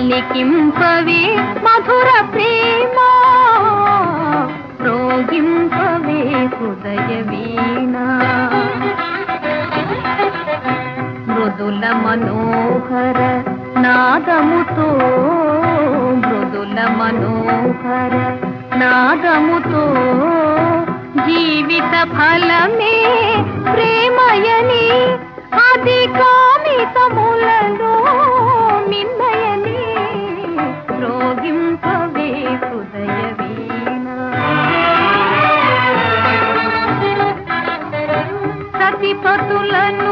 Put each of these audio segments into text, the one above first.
పలికింపవే మధుర ప్రేమ. రోగింపవే హృదయ వీణా. మృదుల మనోహర నాదముతో మృదుల మనోహర నాదముతో జీవిత ఫలమే ಅನು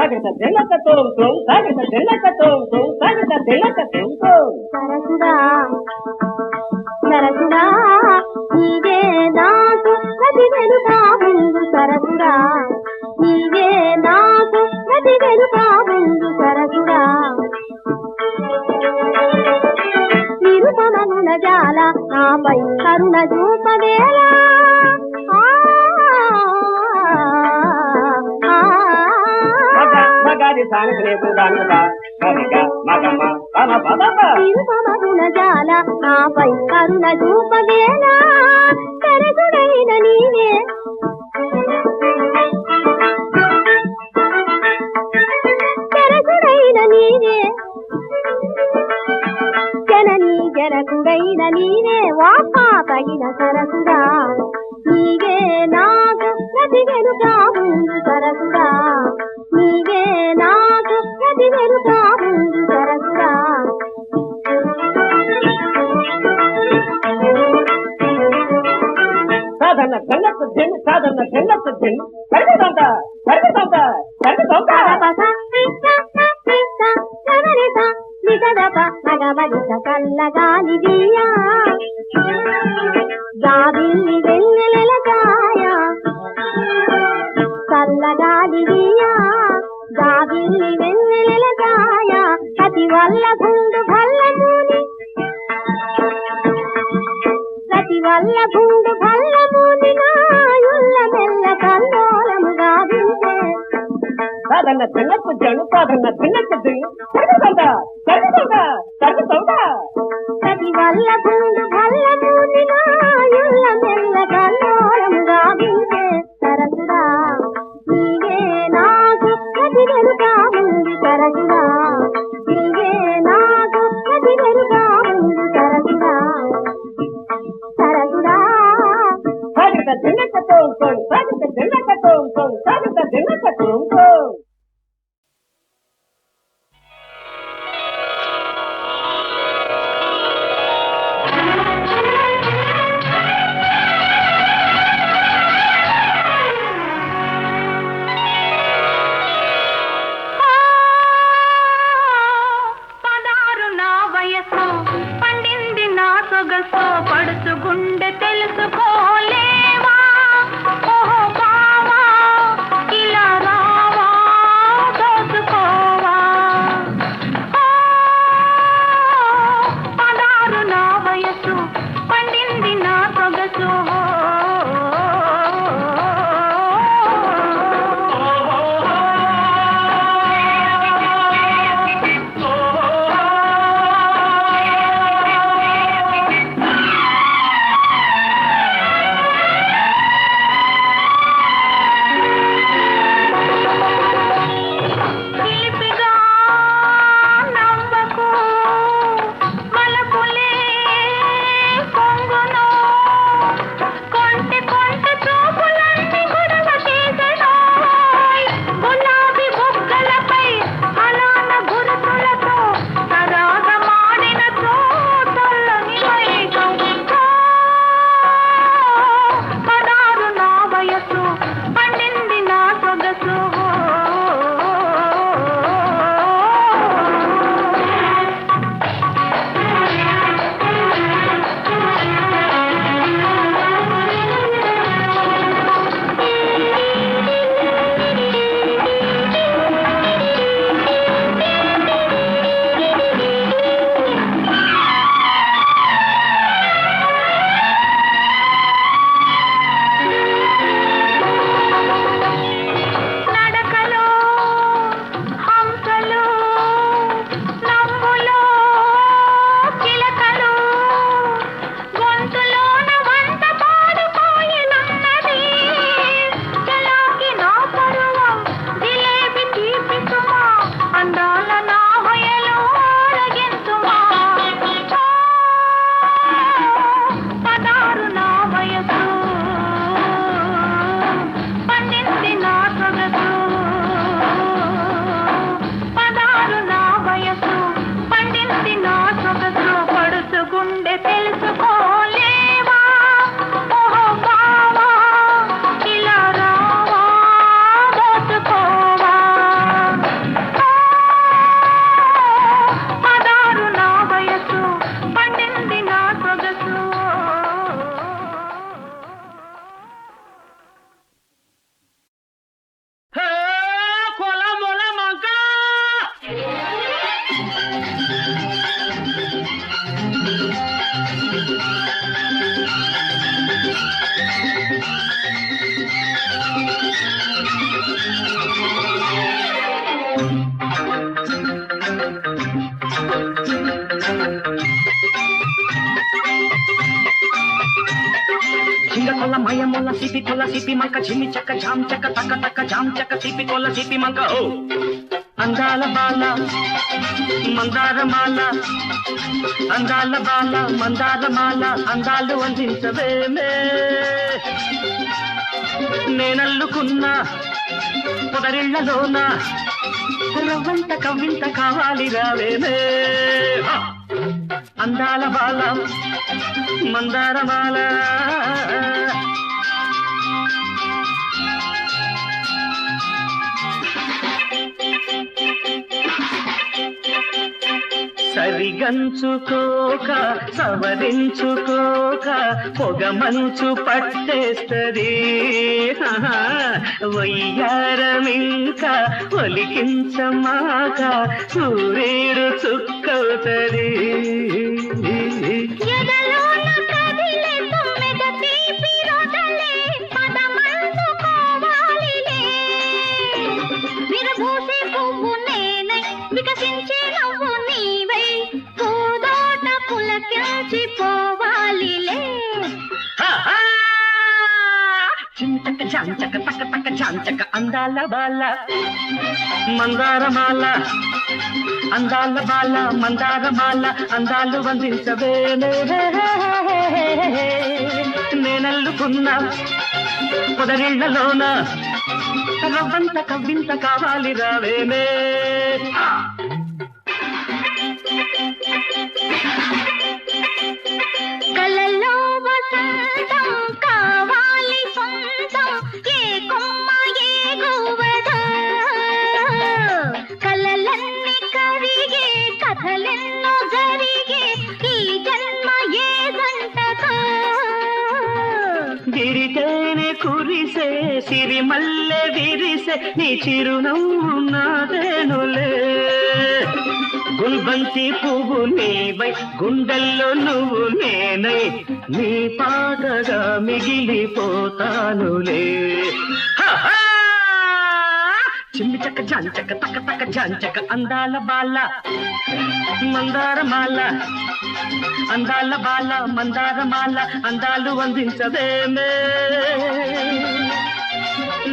సాగత తెల్లక తోం సాగత తెల్లక సాగత తెల్లక సరసుడా సరసుడా నీవే నాకు వెనుక ముందు సరసుడా. నీవే నాకు వెనుక ముందు సరసుడా. జాల నాపై కరుణ చూపవేలా వారి సానికి జాల నాపై కరుణ చూపవేలా కరగుడైన నీవే. కరగుడైన నీవే. జననీ జనకుడైన నీవే. వాపా తగిన సరసుడా. నీవే నాకు ప్రతి వెనుక ముందు సరసుడా. నాకు ప్రతి వెనుక ముందు వల్ల గుండు భల్ల మూలినా యుల్ల మెల్ల కల్లోలము గావించే సాధన చిన్నకు జను సాధన చిన్నకు జను తరుగుతుందా తరుగుతుందా తరుగుతుందా ప్రతి వల్ల గుండు సాగత చిన్నక తోంకోడు సాగత చిన్నక తోంకోడు సాగత చింగకొల్ల సిపి కొల్ల సిపి మంక చిమ్మి చక్క జామ్ చక్క తక్క తక్క జామ్ చక్క సిపి కొల్ల సిపి మంక ఓ. అందాల బాల మందార మాల అందాల బాల మందార మాల అందాలు అందించవేమే నేనల్లుకున్న పొదరిళ్ళలోన రవ్వంత కవ్వింత కావాలి రావేమే అందాల బాల మందారమాల సరిగంచుకోక సవరించుకోక పొగ మంచు పట్టేస్తది. హహ, వయ్యారమింక ఒలికించమాక సూర్యుడు చుక్కవుతది. చక్క జాం చక్క తక్క తక్క జాం చక్క అందాల బాల మందారమాల అందాల బాల మందారమాల అందాలు వందించవే నేనల్లుకున్న పొదరిళ్ళలోన రవ్వంత కవ్వింత కావాలి రావేనే కలలో వసంతం చూసే నీ చిరునవ్వు నాదేనులే గుల్బంతి పువ్వు నీవై గుండెల్లో నువ్వు నేనై నీ పాటగా మిగిలిపోతానులే. చిమ్మి చక్క జాంచక తక్క తక్క జాంచక అందాల బాల మందారమాల అందాల బాల మందారమాల అందాలు అందించదేమే.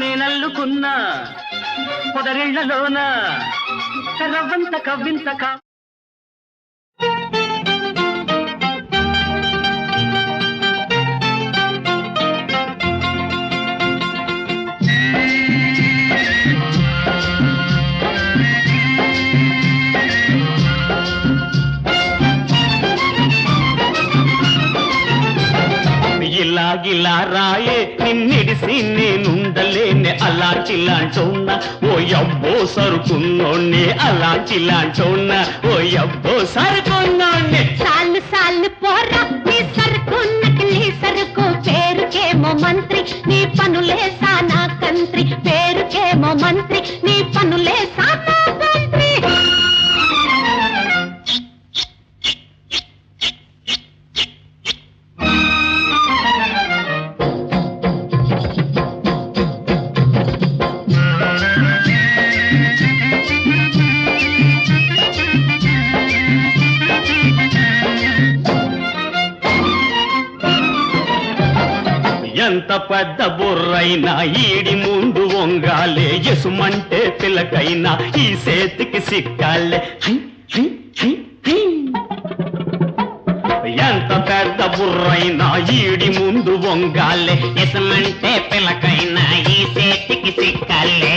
నేనల్లుకున్న పొదరిళ్ళలోన? రవ్వంత కవ్వింత కా రాయే నిన్నిడిసి నేనుండలేనే అలాంటిలాంటోన్న ఓ అబ్బో సరుకున్నోణ్ణి అలాంటిలాంటోన్న ఓ అబ్బో సరుకున్నోణ్ణి సాలు సాలు పోరా. బుర్రైనా ఈడి ముందు వంగాలే ఎసుమంటే పిల్లకైనా ఈ సేతికి సిక్కాలే. ఎంత పెద్ద బుర్రైనా ఈడి ముందు వంగాలే ఎసుమంటే పిల్లకైనా ఈ సేతికి సిక్కాలే.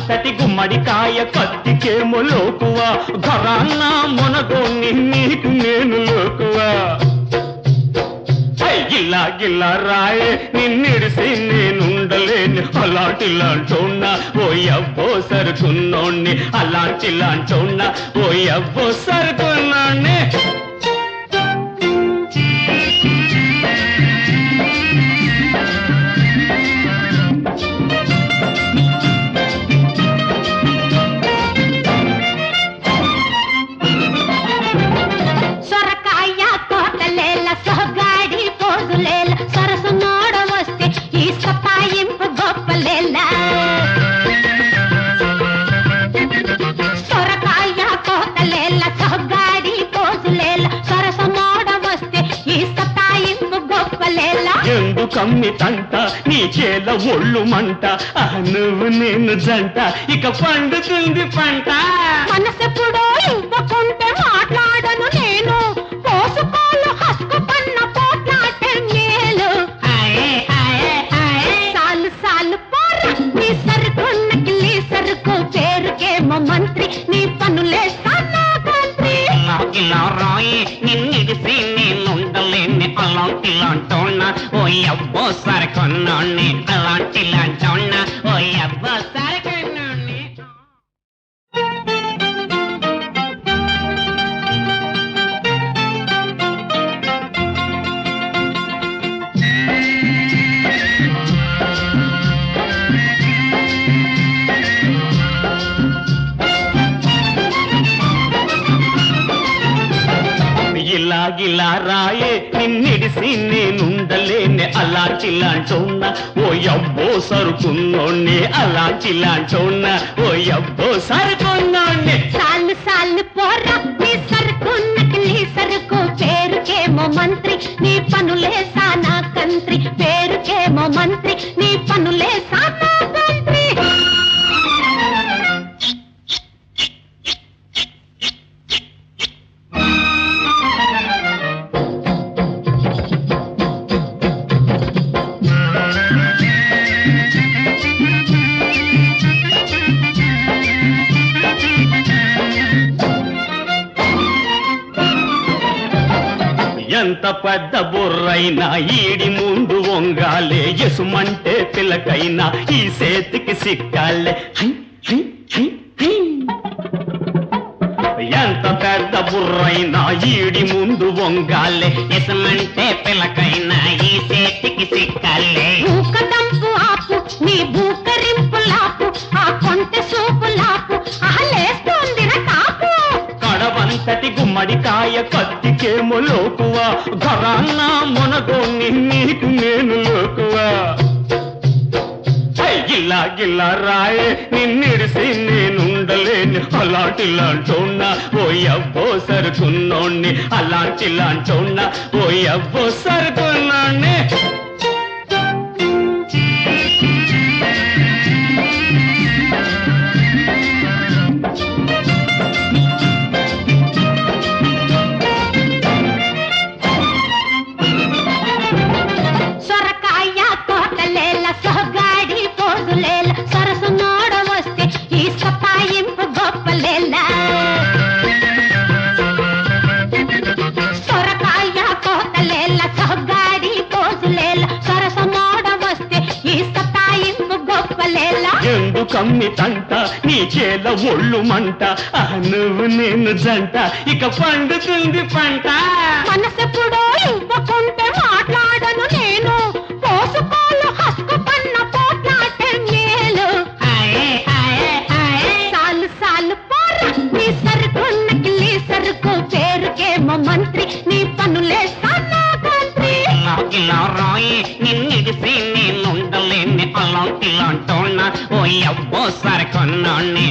అంతటి గుమ్మడికాయ కత్తికేమో లోకువా? ధరాన్న మునగోని నీకు నేను లోకువా? గిల్లా గిల్లా రాయే నిన్నిడిసి నేనుండలేను అలాంటి లాంటోన్న ఓ అబ్బో సరుకున్నోణ్ణి అలాంటి లాంటోన్న ఓ అబ్బో సరుకున్నోణ్ణి. ఎందుకమ్మి తంట నీ చేల ఒళ్ళు మంట నువ్వు నేను జంట ఇక పండుతుంది పంట. మనసెప్పుడో ఇవ్వకుంటే మాట్లాడను నేను. పోసుకోలు హస్కు పన్న పోట్లాటే మేలు. సాలు సాలు పోరా. నీ సరుకు నకిలీ సరుకు పేరుకేమో మంత్రి. నీ పనులే రాయి నిన్నిడిసి నేనుండలేని అలాంటి లాంటోన్న ఓ అబ్బో సరే అలాంటి అలా ఇలాగిలా రాయే నిన్నిడిసి నేనుండలేని అలాంటి లాంటోన్న ఓ అబ్బో సరుకున్నోణ్ణి అలాంటి లాంటోన్న ఓ అబ్బో సరుకున్నోణ్ణి సాలు సాలు పోరా నీ నీ సరుకు పేరుకేమో మంత్రి. నీ పనులే సానా కంత్రి పేరుకేమో మంత్రి. నీ పనులే ఎంత పెద్ద బుర్రైనా ఈడి ముందు వంగాలే. ఎసుమంటే పిల్లకైనా ఈ చేతికి సిక్కాలే. ఎంత పెద్ద బుర్రైనా ఈడి ముందు వంగాలే. ఎసుమంటే పిల్లకైనా ఈ చేతికి సిక్కాలే. కడవంతటి గుమ్మడికాయ కత్తికేమో లోకువా ఘరాన్న మునగోని నీకు నేను లోకువా? గిల్లా గిల్లా రాయే నిన్నిడిసి నేనుండలేను అలాంటి లాంటోన్నా ఓ అబ్బో సరుకున్నోణ్ణి అలాంటి లాంటోన్నా ఓ అబ్బో సరుకున్నోణ్ణి. ఒళ్ళు మంట నువ్వు నేను జంట ఇక పండుతుంది పంట. మనసెప్పుడో ఇవ్వకుంటే మాట్లాడను నేను. పోసుకోలు హస్కు పన్న పోట్లాటే మేలు సాలు సాలు పోరా నీ సరుకు నకిలీ సరుకు పేరుకేమో మంత్రి నీ పనులే సానా మంత్రి ఇలా రాయి నిన్నిడిసి నేనుండలేని అలాంటి లాంటోన్నా ఓ అబ్బో సరకొన్నాన్ని